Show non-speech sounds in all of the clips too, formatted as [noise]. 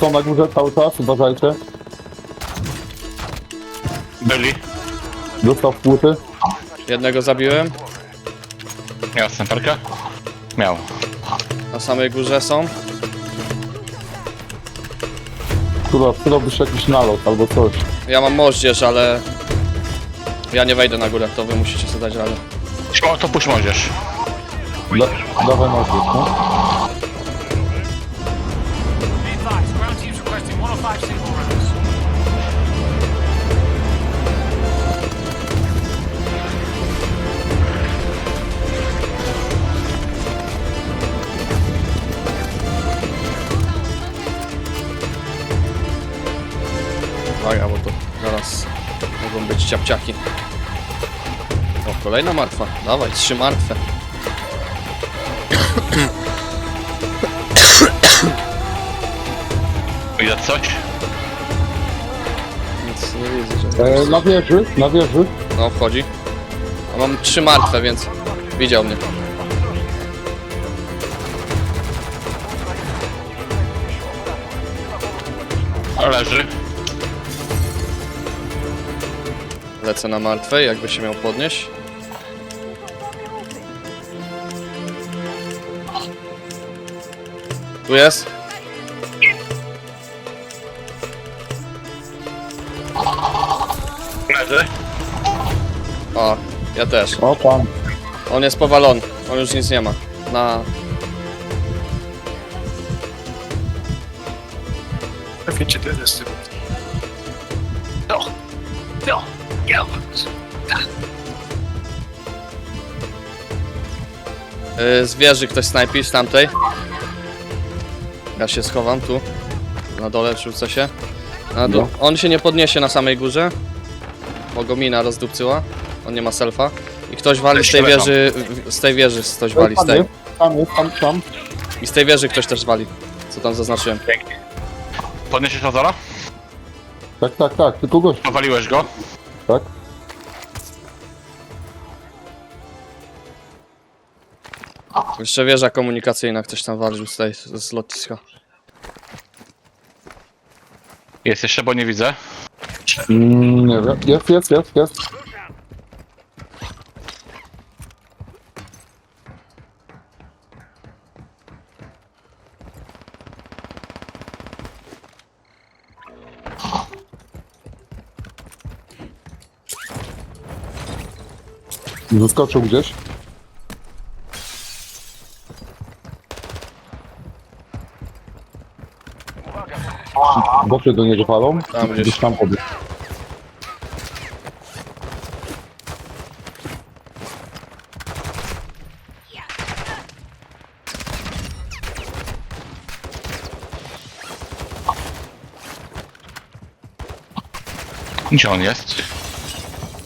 Są na górze cały czas, uważajcie. Byli. Dostał w płyty. Jednego zabiłem. Miał snajperkę? Miał. Na samej górze są. Kurwa, przydałbyś jakiś nalot albo coś. Ja mam moździerz, ale... Ja nie wejdę na górę, to wy musicie sobie dać radę. O, to puść możesz. Da, dawaj nożyc, no. Ciapciaki. O, kolejna martwa. Dawaj, trzy martwe. Widać coś? Nic nie widzę, że... E, na wieży, na wieży. No, wchodzi. A mam trzy martwe, więc widział mnie. Leży. Lecę na martwej, jakby się miał podnieść. Tu jest. Leży. O, ja też. O, tam. On jest powalony. On już nic nie ma. Na... Think you do this Go. Yy, z wieży ktoś snajpi z tamtej. Ja się schowam tu. Na dole rzucę się. Na dół. On się nie podniesie na samej górze. Bo go mina rozdupcyła. On nie ma selfa. I ktoś wali z tej wieży. Z tej wieży ktoś wali. Z tej. tam jest, tam, tam. I z tej wieży ktoś też wali. Co tam zaznaczyłem. Podniesiesz Lazara? Tak, tak, tak, tylko gość, Powaliłeś go? Tak? Jeszcze wieża komunikacyjna ktoś tam walił z tej, z lotniska. Jest jeszcze, bo nie widzę. Mm, nie wiem. Jest, jest, jest, jest. Wyskoczył gdzieś. Boty do niego palą. Tam gdzieś. Gdzieś tam pobiegł. Gdzie on jest?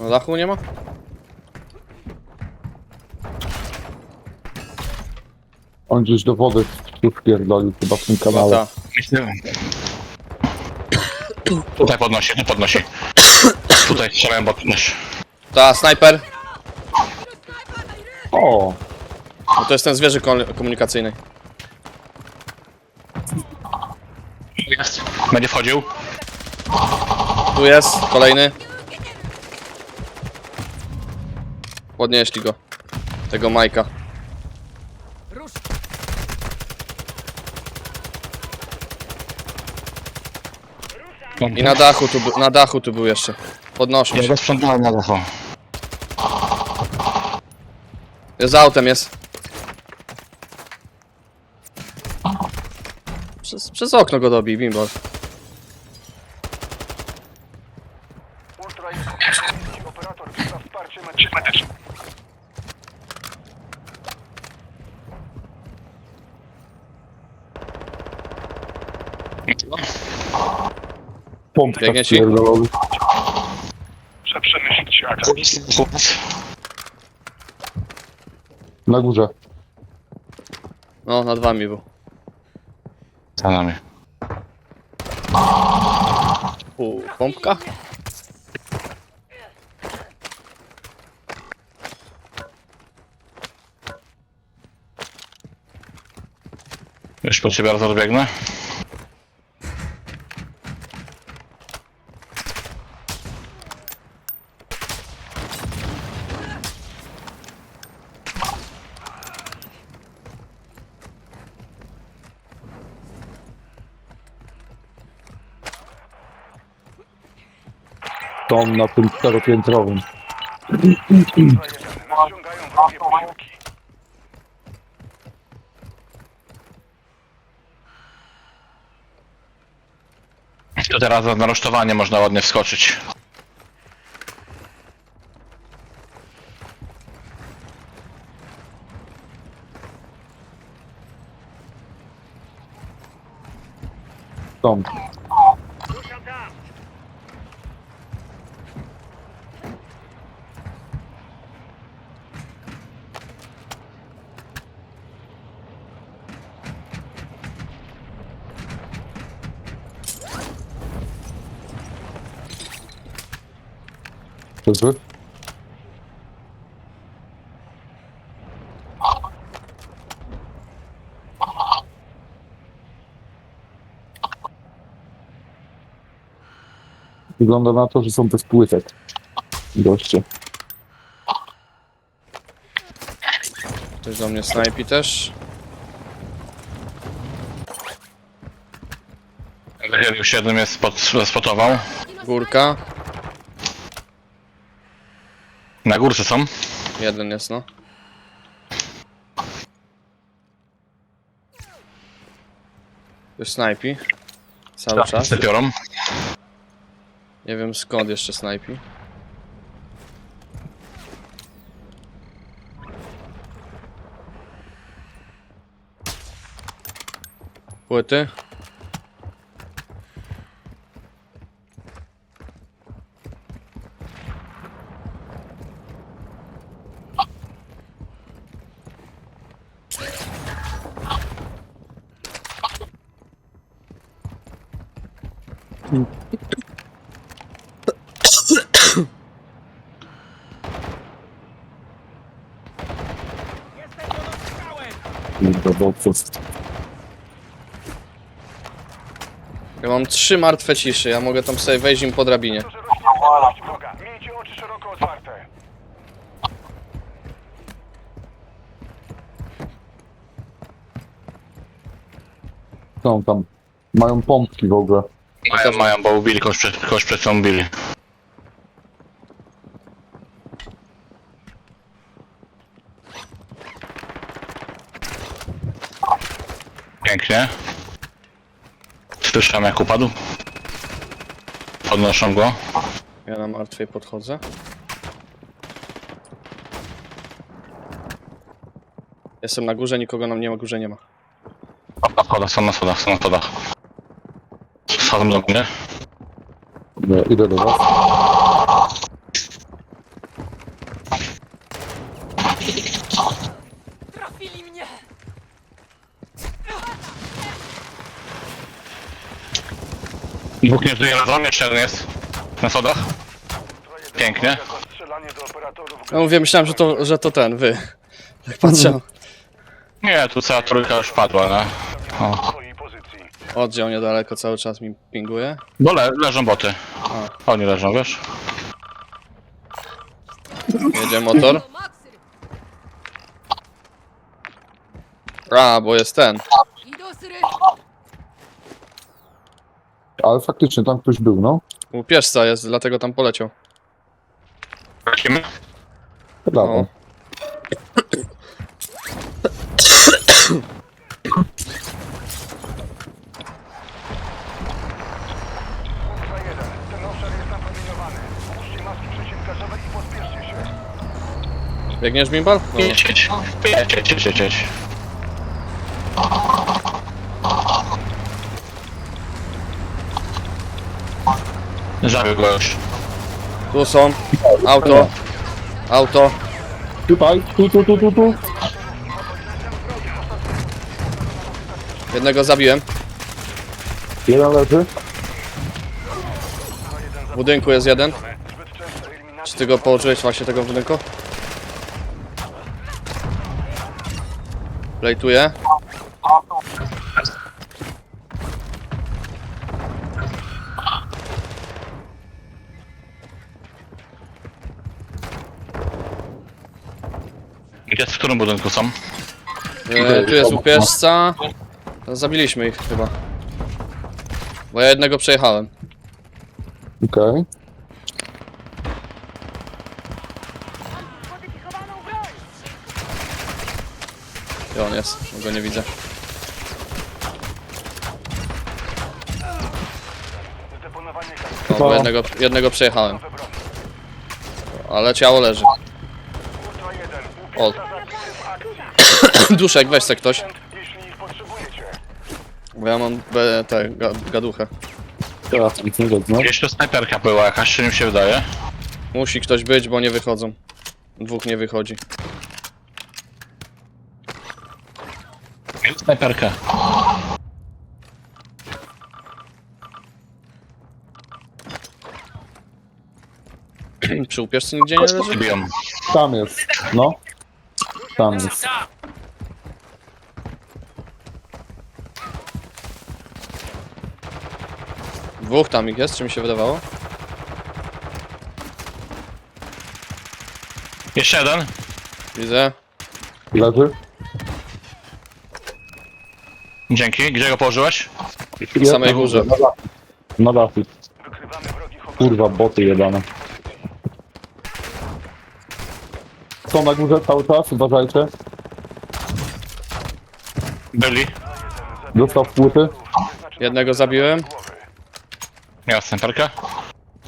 Na dachu nie ma? On gdzieś do wody wpierdolił chyba w tym Chyba kanale. Myślę. Tutaj podnosi, tu podnosi. Tutaj strzelałem, bo podnosi. Ta, snajper. O! No to jest ten z wieży ko- komunikacyjnej. Jest. Będzie wchodził. Tu jest, kolejny. Podnieśli go. Tego Majka. I na dachu tu, by- na dachu tu był jeszcze. Podnoszą Ja się. go sprzątałem na dachu. Jest za autem, jest. Przez, przez okno go dobij, bimbol. Pompka Biegnie ci? wpierdolony. Trzeba przemyśleć. Na górze. No, nad wami był. Za nami. U, pompka? Już po ciebie raz Są na tym czteropiętrowym. Nadciągają wrogie posiłki. To teraz na rusztowanie można ładnie wskoczyć. Są. Dobrze? Wygląda na to, że są bez płytek. Goście. Ktoś do mnie snajpi też. Się, jeden jest spot, spotował. Górka. Na górce są. Jeden jest, no. Ktoś snajpi. Cały czas. Piorą. Nie wiem skąd jeszcze snajpi. Płyty. Kurde, dobrze. Ja mam trzy martwe ciszy, ja mogę tam sobie wejść im po drabinie. Rośnie wroga. Miejcie oczy szeroko otwarte. Są tam. Mają pompki w ogóle. Mają, mają, bo ubili kogoś przed, kogoś przed co ubili. Pięknie. Słyszałem jak upadł. Podnoszą go. Ja na martwej podchodzę. Jestem na górze, nikogo nam nie ma, górze nie ma. Na schodach, są na schodach, są na schodach. Schodzą do mnie. Nie, idę do was. Dwóch nie żyje razem, jeszcze jeden jest. Na sodach. Pięknie. No mówię, myślałem, że to, że to ten, wy. Jak patrzę. Mhm. Nie, tu cała trójka już padła, no. O. Oddział niedaleko cały czas mi pinguje. Bo le leżą boty. Oni leżą, wiesz? Jedzie motor. A, bo jest ten. Ale faktycznie tam ktoś był, no. U pieszca jest, dlatego tam poleciał. Lecimy? Brawo. O. Punkt 1. Ten obszar jest napromieniowany. Włóżcie maski przeciwgazowe i pospieszcie się. Biegniesz, Bimbal? No. Jedź, jedź. Jedź, jedź, jedź, jedź, jedź. Go już. Tu są. Auto. Auto. Tutaj, tu, tu, tu, tu, tu. Jednego zabiłem. Jeden leży. W budynku jest jeden. Czy ty go położyłeś właśnie tego w budynku? Lejtuję. Widać, w którym budynku są? E, tu jest łupieżca. Zabiliśmy ich chyba. Bo ja jednego przejechałem. Okej. Modyfikowaną! I on jest, już go nie widzę. No, bo jednego, jednego przejechałem. Ale ciało leży. O, Duszek, weź se ktoś. Jeśli ich potrzebujecie. Bo ja mam be, te, ga, gaduchę. Teraz nie wezmę. Gdzieś tu snajperka była jakaś, czy mi się wydaje? Musi ktoś być, bo nie wychodzą. Dwóch nie wychodzi. Snajperkę. Przy upierzcy nigdzie nie leży? Biją. Tam jest. No. Tam jest. Dwóch tam ich jest, czy mi się wydawało? Jeszcze jeden. Widzę. Leży. Dzięki. Gdzie go położyłeś? W samej górze. Na dachu. Na. Kurwa, boty jebane. Są na górze cały czas, uważajcie. Byli. Dostał w płyty. Jednego zabiłem. Miał snajperkę?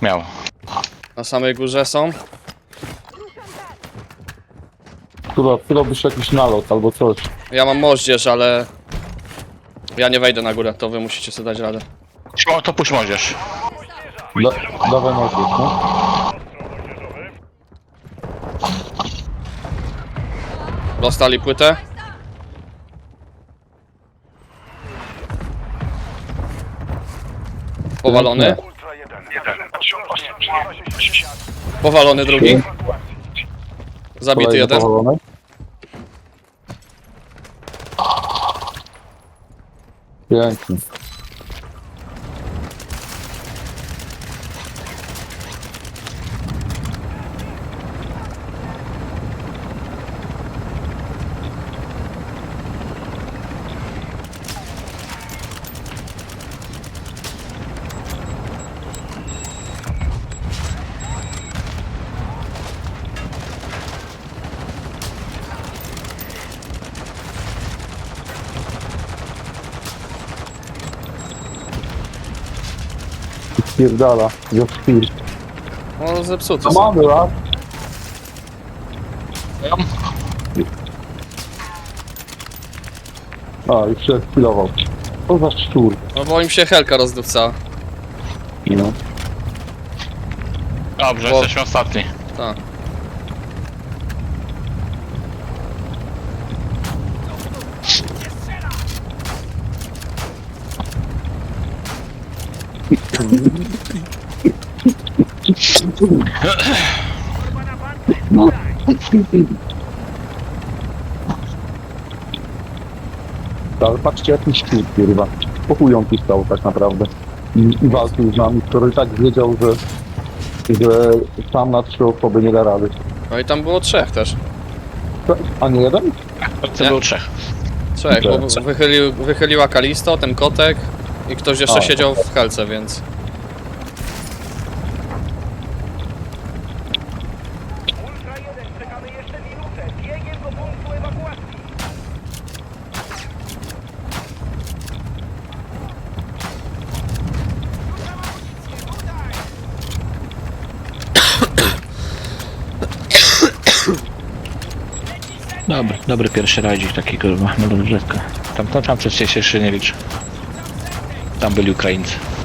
Miał. Na samej górze są. Kurwa, przydałbyś jakiś nalot albo coś. Ja mam moździerz, ale... Ja nie wejdę na górę, to wy musicie sobie dać radę. O, to puść możesz. Da, dawaj nożyk, no. Dostali płytę. Powalony. Ultra 1. Ostrożnie. Uważajcie się świat. Powalony drugi. Zabity Kolejny jeden. powalony. Pięknie. Spierdala. Jest chwil. No zepsuty są. Mamy raz. A, już się chwilował. To za szczur. No bo im się helka rozdupcała. No. Dobrze, Bo- jesteśmy ostatni. Tak. Ale patrzcie jaki szczur, kurwa. Po chuj on tu stał tak naprawdę. I, i walczył z nami, który tak wiedział, że, że sam na trzy osoby nie da rady. No i tam było trzech też. A nie jeden? To Nie? był trzech. Trzech, bo wychylił, wychyliła Kalisto, ten kotek i ktoś jeszcze A. siedział w helce, więc... Ultra 1. Czekamy jeszcze minutę. Biegiem do punktu ewakuacji. Dobry, dobry pierwszy rajdzik taki kurwa, no rozrywka. Tam, tam, tam przecież się jeszcze nie liczy. Tam byli Ukraińcy.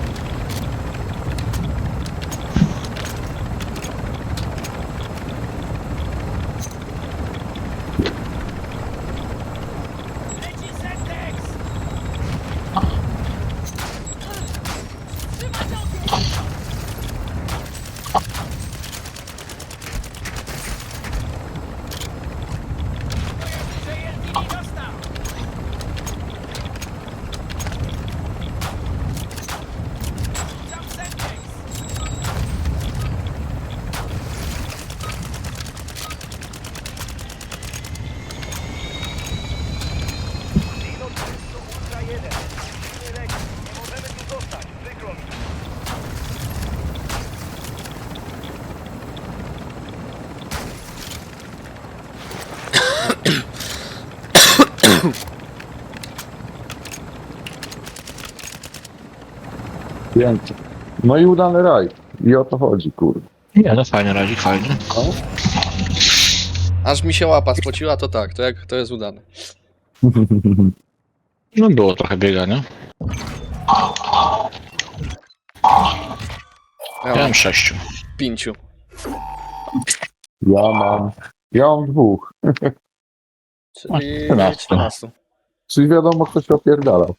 Pięknie. No i udany raj. I o to chodzi, kurwa. Nie, no fajny radzik, fajny. Aż mi się łapa spociła, to tak, to jak to jest udane. [laughs] No było trochę biegania. Ja mam sześciu. pięciu. Ja mam... Ja mam dwóch. Czyli trzynastu. 13. Czyli wiadomo, kto się opierdalał.